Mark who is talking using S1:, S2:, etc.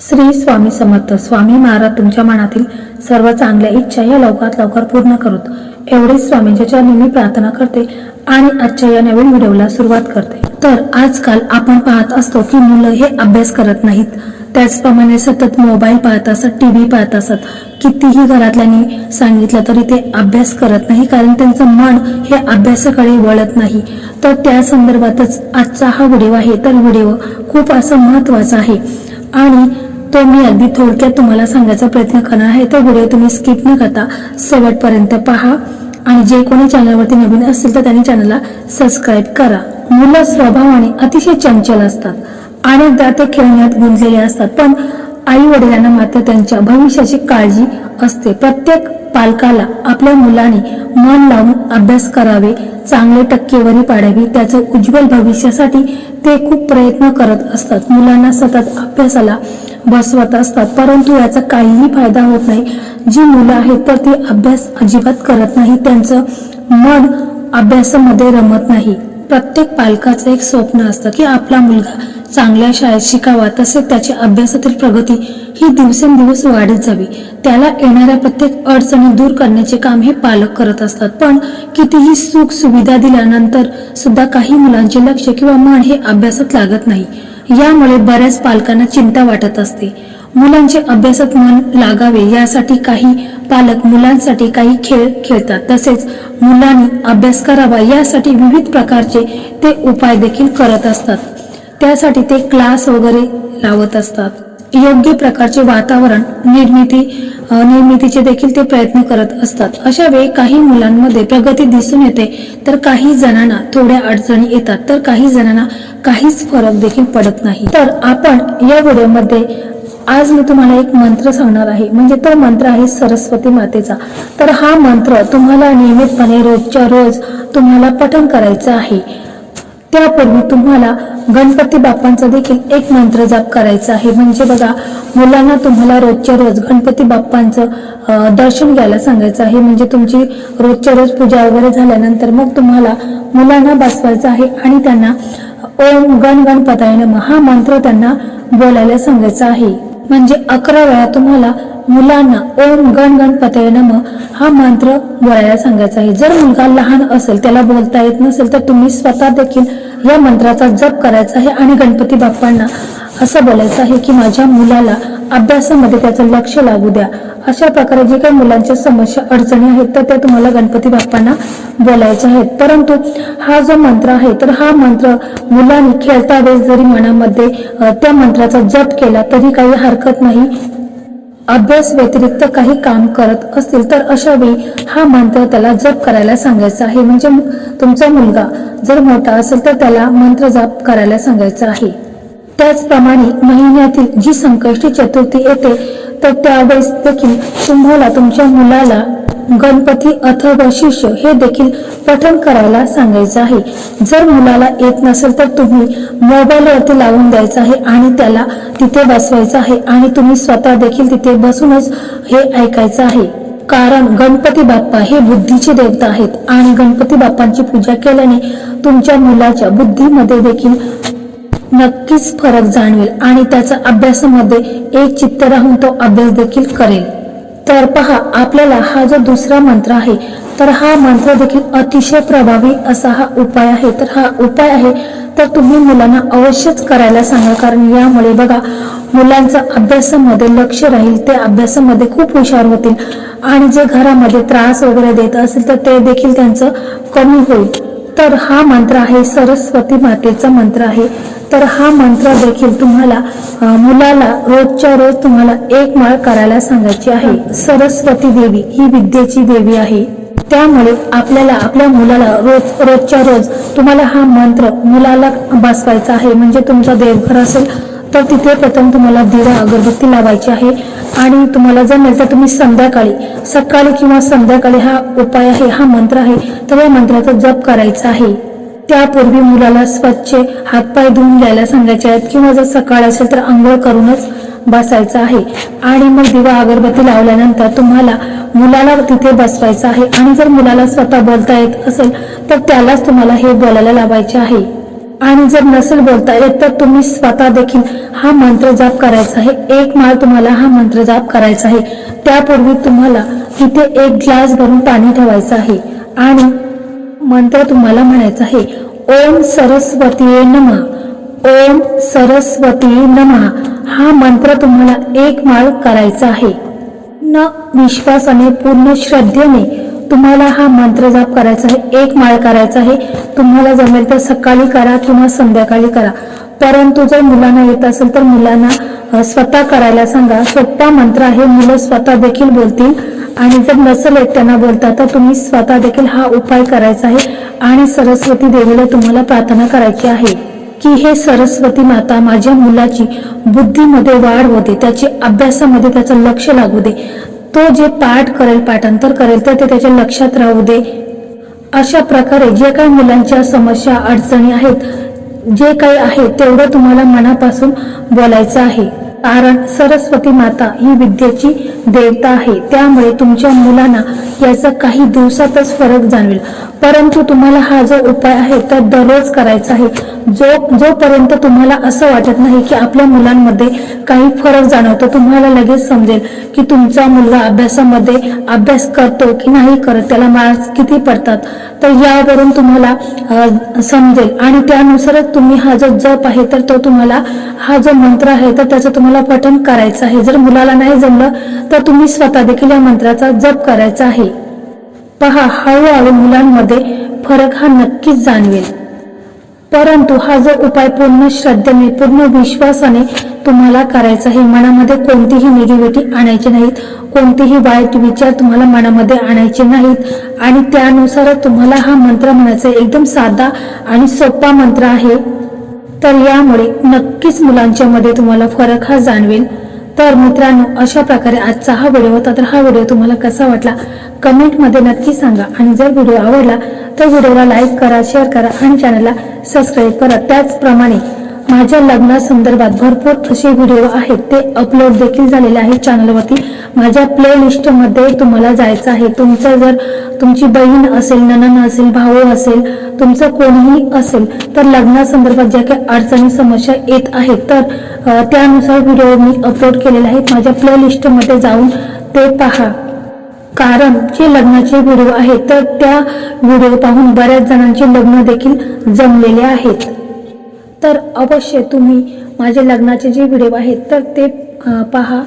S1: श्री स्वामी समर्थ. स्वामी महाराज तुमच्या मनातील सर्व चांगल्या इच्छा या लवकरात लवकर पूर्ण करूत. एवढीच स्वामींच्या चरणी मी प्रार्थना करते आणि आजच्या या नवीन व्हिडिओला सुरुवात करते. तर आजकाल आपण पाहत असतो की मुलं हे अभ्यास करत नाहीत. त्याचप्रमाणे सतत मोबाईल पाहत असत टीव्ही पाहत असत. कितीही घरातल्यांनी सांगितलं तरी ते अभ्यास करत नाही कारण त्यांचं मन हे अभ्यासाकडे वळत नाही. तर त्या संदर्भातच आजचा हा व्हिडिओ आहे. तर व्हिडिओ खूप असं महत्त्वाचा आहे. आणि तो मी अगदी थोडक्यात तुम्हाला सांगायचा प्रयत्न करणार आहे. तो व्हिडिओ तुम्ही स्किप न करता शेवटपर्यंत पहा. आणि जे कोणी चॅनलवरती नवीन असतील तर त्यांनी चॅनलला सबस्क्राईब करा. मुलं स्वभावाने अतिशय चंचल असतात. अनेकदा ते खेळण्यात गुंतलेले असतात. पण आई वडिलांना मात्र त्यांच्या भविष्याची काळजी असते. प्रत्येक पालकाला आपल्या मुलाने मन लावून अभ्यास करावे. चांगले टक्केवारी पाडावी. त्याचं उज्ज्वल भविष्यासाठी ते खूप प्रयत्न करत असतात. मुलांना सतत अभ्यासाला बसवत असतात. परंतु याचा काहीही फायदा होत नाही. जी मुलं आहेत तर ती अभ्यास अजिबात करत नाही. त्यांचं मन अभ्यासामध्ये रमत नाही. प्रत्येक पालकाचं एक स्वप्न असतं की आपला मुलगा चांगल्या शाळेत शिकावा. तसेच त्याची अभ्यासातील प्रगती ही दिवसेंदिवस वाढत जावी. त्याला येणाऱ्या प्रत्येक अडचणी दूर करण्याचे काम हे पालक करत असतात. पण कितीही सुख सुविधा दिल्यानंतर सुद्धा काही मुलांचे लक्ष किंवा मन हे अभ्यासात लागत नाही. यामुळे बऱ्याच पालकांना चिंता वाटत असते. मुलांचे अभ्यासात मन लागावे यासाठी काही पालक मुलांसाठी काही खेळ खेळतात. तसेच मुलांनी अभ्यास करावा यासाठी विविध प्रकारचे ते उपाय देखील करत असतात. त्यासाठी ते क्लास वगैरे लावत असतात. योग्य प्रकारचे वातावरण निर्मिती निर्मितीचे देखील ते प्रयत्न करत असतात. अशा वेळी काही मुलांमध्ये प्रगती दिसून येते तर काही जणांना थोड्या अडचणी येतात तर काही जणांना काहीच फरक देखील पडत नाही. तर आपण या व्हिडिओमध्ये आज मी तुम्हाला एक मंत्र सांगणार आहे. म्हणजे तो मंत्र आहे सरस्वती मातेचा. तर हा मंत्र तुम्हाला नियमितपणे रोजच्या रोज तुम्हाला पठण करायचं आहे. त्यापूर्वी तुम्हाला गणपती बाप्पांचा देखील एक मंत्र जाप करायचा आहे. म्हणजे बघा मुलांना तुम्हाला रोजच्या रोज गणपती बाप्पांचं दर्शन घ्यायला सांगायचं आहे. म्हणजे तुमची रोजच्या रोज पूजा वगैरे झाल्यानंतर मग तुम्हाला मुलांना बसवायचं आहे आणि त्यांना ओम गण गणपताय नम हा मंत्र त्यांना बोलायला सांगायचा आहे. म्हणजे अकरा वेळा तुम्हाला मुलांना ओम गण गणपतय नम हा मंत्र बोलायला सांगायचा आहे. जर मुलगा लहान असेल त्याला बोलता येत नसेल तर तुम्ही स्वतः देखील या मंत्राचा जप करायचा आहे आणि गणपती बाप्पांना असं बोलायचं आहे की माझ्या मुलाला अभ्यासामध्ये त्याचं लक्ष लागू द्या. अशा प्रकारे जे काही मुलांच्या समस्या अडचणी आहेत तर त्या तुम्हाला गणपती बाप्पांना बोलायच्या आहेत. परंतु हा जो मंत्र आहे तर हा मंत्र मुलांनी खेळता वेळेस जरी मनामध्ये त्या मंत्राचा जप केला तरी काही हरकत नाही. अभ्यास व्यतिरिक्त काही काम करत असतील तर अशा वेळी हा मंत्र त्याला जप करायला सांगायचा आहे. म्हणजे तुमचा मुलगा जर मोठा असेल तर त्याला मंत्र जप करायला सांगायचा आहे. त्याचप्रमाणे महिन्यातील जी संकष्टी चतुर्थी येते तर त्यावेळेस देखील तुम्हाला तुमच्या मुलाला गणपती अथवा शिष्य हे देखील पठण करायला सांगायचं आहे. जर मुलाला येत नसेल तर तुम्ही मोबाईलवरती लावून द्यायचं आहे आणि त्याला तिथे बसवायचं आहे आणि तुम्ही स्वतः देखील तिथे बसूनच हे ऐकायचं आहे. कारण गणपती बाप्पा हे बुद्धीचे देवता आहेत आणि गणपती बाप्पांची पूजा केल्याने तुमच्या मुलाच्या बुद्धीमध्ये देखील नक्कीच फरक जाणवेल आणि त्याचा अभ्यासामध्ये एक चित्त राहून तो अभ्यास देखील करेल. तर पहा आपल्याला हा जो दुसरा मंत्र आहे तर हा मंत्र देखील अतिशय प्रभावी असा हा उपाय आहे. तर हा उपाय आहे तर तुम्ही मुलांना अवश्यच करायला सांगा कारण यामुळे बघा मुलांचं अभ्यासामध्ये लक्ष राहील ते अभ्यासामध्ये खूप हुशार होतील. आणि जे घरामध्ये त्रास वगैरे देत असेल तर ते देखील त्यांचं कमी होईल. तर हा मंत्र आहे सरस्वती मातेचा मंत्र आहे. तर हा मंत्र देखील तुम्हाला मुलाला रोजच्या रोज तुम्हाला एक माळ करायला सांगायची आहे. सरस्वती देवी ही विद्येची देवी आहे. त्यामुळे आपल्याला आपल्या मुलाला रोज रोजच्या रोज तुम्हाला हा मंत्र मुलाला बसवायचा आहे. म्हणजे तुमचा देवघर असेल तर तिथे प्रथम तुम्हाला दिवा अगरबत्ती लावायची आहे आणि तुम्हाला जमेल तर तुम्ही संध्याकाळी सकाळी किंवा संध्याकाळी हा उपाय आहे हा मंत्र आहे तर या मंत्राचा जप करायचा आहे. त्यापूर्वी मुलाला स्वच्छ हातपाय धुवून घ्यायला सांगायचे आहेत किंवा जर सकाळ असेल तर आंघोळ करूनच बसायचं आहे. आणि मग दिवा अगरबत्ती लावल्यानंतर तुम्हाला मुलाला तिथे बसवायचं आहे आणि जर मुलाला स्वतः बोलता येत असेल तर त्यालाच तुम्हाला हे बोलायला लावायचे आहे. आणि जर नसेल बोलता येत तर तुम्ही स्वतः देखील हा मंत्र जाप करायचा आहे. एक माळ तुम्हाला हा मंत्र जाप करायचा आहे. त्यापूर्वी तुम्हाला तिथे एक ग्लास भरून पाणी ठेवायचं आहे. आणि मंत्र तुम्हाला म्हणायचा आहे ओम सरस्वती नमः ओम सरस्वती नमः. हा मंत्र तुम्हाला एक माळ करायचा आहे. न विश्वासाने पूर्ण श्रद्धेने तुम्हाला हा मंत्र जाप करायचा आहे एक माळ करायचा आहे तुम्हाला जमेल तर सकाळी करा किंवा संध्याकाळी करा. परंतु जर मुलांना येत असेल तर मुलांना स्वतः करायला सांगा. सोपा मंत्र आहे मुलं स्वतः देखील बोलतील. आणि जर नसेल येत त्यांना बोलता तर तुम्ही स्वतः देखील हा उपाय करायचा आहे. आणि सरस्वती देवीला तुम्हाला प्रार्थना करायची आहे की हे सरस्वती माता माझ्या मुलाची बुद्धीमध्ये वाढ होते. त्याची अभ्यासामध्ये त्याचं लक्ष लागू दे. तो जे पाठ करेल पाठांतर करेल तर ते त्याच्या लक्षात राहू दे. अशा प्रकारे जे काही मुलांच्या समस्या अडचणी आहेत जे काही आहे तेवढं तुम्हाला मनापासून बोलायचं आहे. कारण सरस्वती माता ही विद्येची देवता आहे. त्यामुळे तुमच्या मुलांना याचा काही दिवसातच फरक जाणवेल. परंतु तुम्हाला हा जो उपाय आहे तर दररोज करायचा आहे. जो जोपर्यंत तुम्हाला असं वाटत नाही की आपल्या मुलांमध्ये काही फरक जाणवतो तुम्हाला लगेच समजेल की तुमचा मुलगा अभ्यासामध्ये अभ्यास करतो की नाही करत त्याला मार्क्स किती पडतात. तर यावरून तुम्हाला समजेल. आणि त्यानुसारच तुम्ही हा जो जप आहे तर तो तुम्हाला हा जो मंत्र आहे तर त्याचं तुम्हाला पठण करायचं आहे. जर मुलाला नाही जमलं तर तुम्ही स्वतः देखील या मंत्राचा जप करायचा आहे. पहा हळूहळू मुलांमध्ये फरक हा नक्कीच जाणवेल. परंतु हा जो उपाय पूर्ण श्रद्धेने पूर्ण विश्वासाने तुम्हाला करायचा आहे मनामध्ये कोणतीही निगेटिव्हिटी आणायची नाहीत कोणतेही वाईट विचार तुम्हाला मनामध्ये आणायचे नाहीत आणि त्यानुसार तुम्हाला हा मंत्र म्हणायचा आहे. एकदम साधा आणि सोपा मंत्र आहे. तर यामुळे नक्कीच मुलांच्या मध्ये तुम्हाला फरक हा जाणवेल. तर मित्रांनो अशा प्रकारे आजचा हा व्हिडिओ होता. तर हा व्हिडिओ तुम्हाला कसा वाटला? कमेंटमध्ये नक्की सांगा. आणि जर व्हिडिओ आवडला तर व्हिडिओला लाईक करा शेअर करा आणि चॅनलला सबस्क्राईब करा. त्याचप्रमाणे माझ्या लग्नासंदर्भात भरपूर असे व्हिडिओ आहेत. ते अपलोड देखील झालेले आहेत चॅनलवरती माझ्या प्लेलिस्टमध्ये तुम्हाला जायचं आहे. तुमचं जर तुमची बहीण असेल ननन असेल भाऊ असेल तुमचं कोणीही असेल तर लग्नासंदर्भात ज्या काही अडचणी समस्या येत आहेत तर त्यानुसार व्हिडिओ मी अपलोड केलेले आहेत. माझ्या प्लेलिस्टमध्ये जाऊन ते पहा. कारण जे लग्नाचे व्हिडिओ आहेत तर त्या व्हिडिओ पाहून बऱ्याच जणांचे लग्न देखील जमलेले आहेत. तर अवश्य तुम्ही माझे लग्नाचे जे व्हिडिओ आहेत तर ते पहा.